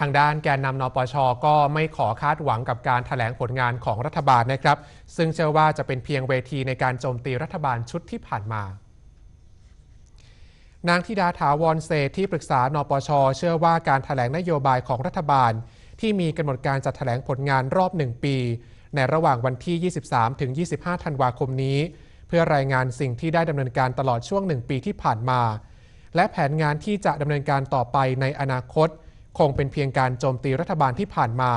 ทางด้านแกนนำนปช ก็ไม่ขอคาดหวังกับการถแถลงผลงานของรัฐบาลนะครับ ซึ่งเชื่อว่าจะเป็นเพียงเวทีในการโจมตีรัฐบาลชุดที่ผ่านมานางธิดาถาวรเศษที่ปรึกษานปช เชื่อว่าการถแถลงนโยบายของรัฐบาล ที่มีกำหนดการจัดแถลงผลงานรอบหนึ่งปี ในระหว่างวันที่ 23 ถึง 25 ธันวาคมนี้ เพื่อรายงานสิ่งที่ได้ดำเนินการตลอดช่วงหนึ่งปีที่ผ่านมา และแผนงานที่จะดำเนินการต่อไปในอนาคต คงเป็นเพียงการโจมตีรัฐบาลที่ผ่านมา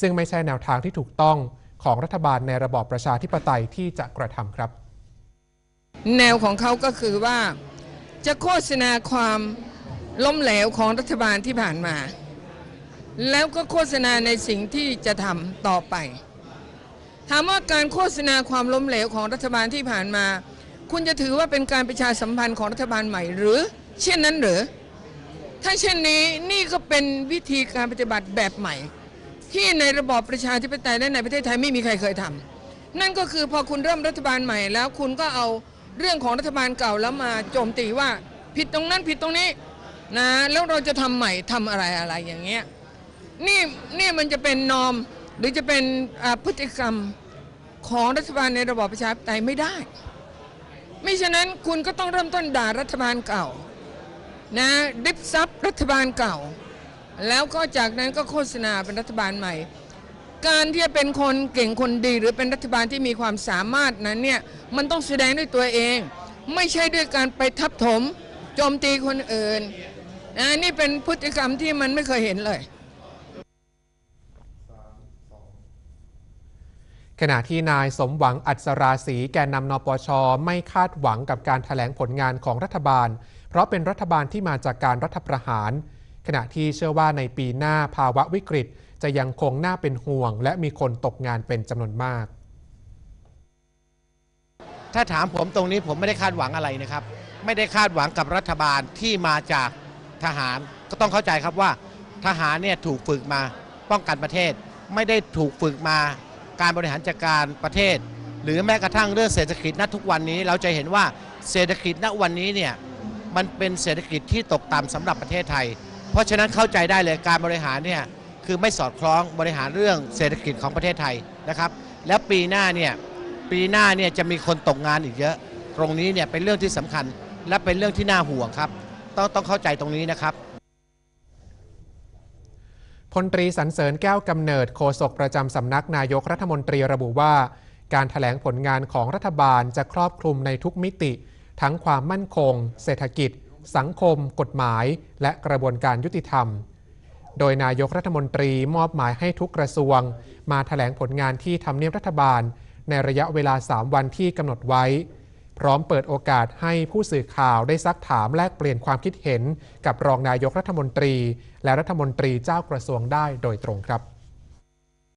ซึ่งไม่ใช่แนวทางที่ถูกต้องของรัฐบาลในระบอบประชาธิปไตยที่จะกระทำครับ แนวของเขาก็คือว่าจะโฆษณาความล้มเหลวของรัฐบาลที่ผ่านมา แล้วก็โฆษณาในสิ่งที่จะทำต่อไปถามว่าการโฆษณาความล้มเหลวของรัฐบาลที่ผ่านมา คุณจะถือว่าเป็นการประชาสัมพันธ์ของรัฐบาลใหม่ หรือ เช่นนั้นหรือ ถ้าเช่นนี้นี่ก็เป็นวิธีการปฏิบัติแบบใหม่ ที่ในระบอบประชาธิปไตยและในประเทศไทยไม่มีใครเคยทำนั่นก็คือพอคุณเริ่มรัฐบาลใหม่ แล้วคุณก็เอาเรื่องของรัฐบาลเก่าแล้วมาโจมตีว่าผิดตรงนั้นผิดตรงนี้นะแล้วเราจะทำใหม่ทำอะไรอะไรอย่างเงี้ยนี่นี่มันจะเป็นนอมหรือจะเป็นพฤติกรรมของรัฐบาลในระบอบประชาธิปไตยไม่ได้ ไม่ฉะนั้นคุณก็ต้องเริ่มต้นด่ารัฐบาลเก่า นะดิบซับรัฐบาลเก่า แล้วก็จากนั้นก็โฆษณาเป็นรัฐบาลใหม่ การที่จะเป็นคนเก่งคนดี หรือเป็นรัฐบาลที่มีความสามารถนั้นเนี่ยมันต้องแสดงด้วยตัวเอง ไม่ใช่ด้วยการไปทับถมโจมตีคนอื่นนะนี่เป็นพฤติกรรมที่มันไม่เคยเห็นเลยขณะที่นายสมหวังอัศราศีแกนนำนปช ไม่คาดหวังกับการถแถลงผลงานของรัฐบาล เพราะเป็นรัฐบาลที่มาจากการรัฐประหาร ขณะที่เชื่อว่าในปีหน้าภาวะวิกฤต จะยังคงน่าเป็นห่วง และมีคนตกงานเป็นจำนวนมาก ถ้าถามผมตรงนี้ผมไม่ได้คาดหวังอะไรนะครับ ไม่ได้คาดหวังกับรัฐบาลที่มาจากทหารก็ต้องเข้าใจครับว่า ทหารเนี่ยถูกฝึกมาป้องกันประเทศ ไม่ได้ถูกฝึกมาการบริหารจัดการประเทศ หรือแม้กระทั่งเรื่องเศรษฐกิจณทุกวันนี้เราจะเห็นว่าเศรษฐกิจณวันนี้เนี่ย มันเป็นเศรษฐกิจที่ตกต่ำสำหรับประเทศไทย เพราะฉะนั้นเข้าใจได้เลยการบริหารเนี่ยคือไม่สอดคล้องบริหารเรื่องเศรษฐกิจของประเทศไทยนะครับ แล้วปีหน้าเนี่ยปีหน้าเนี่ยจะมีคนตกงานอีกเยอะ ตรงนี้เนี่ยเป็นเรื่องที่สำคัญ และเป็นเรื่องที่น่าห่วงครับ ต้องต้องเข้าใจตรงนี้นะครับพลตรีสรรเสริญแก้วกำเนิดโฆษกประจำสำนักนายกรัฐมนตรีระบุว่า การถแถลงผลงานของรัฐบาลจะครอบคลุมในทุกมิติ ทั้งความมั่นคง เศรษฐกิจ สังคม กฎหมาย และกระบวนการยุติธรรม โดยนายกรัฐมนตรีมอบหมายให้ทุกกระทรวง มาถแถลงผลงานที่ทำเนียบรัฐบาล ในระยะเวลา 3 วันที่กำหนดไว้ พร้อมเปิดโอกาสให้ผู้สื่อข่าวได้ซักถามแลกเปลี่ยนความคิดเห็น กับรองนายกรัฐมนตรี และรัฐมนตรีเจ้ากระทรวงได้โดยตรงครับ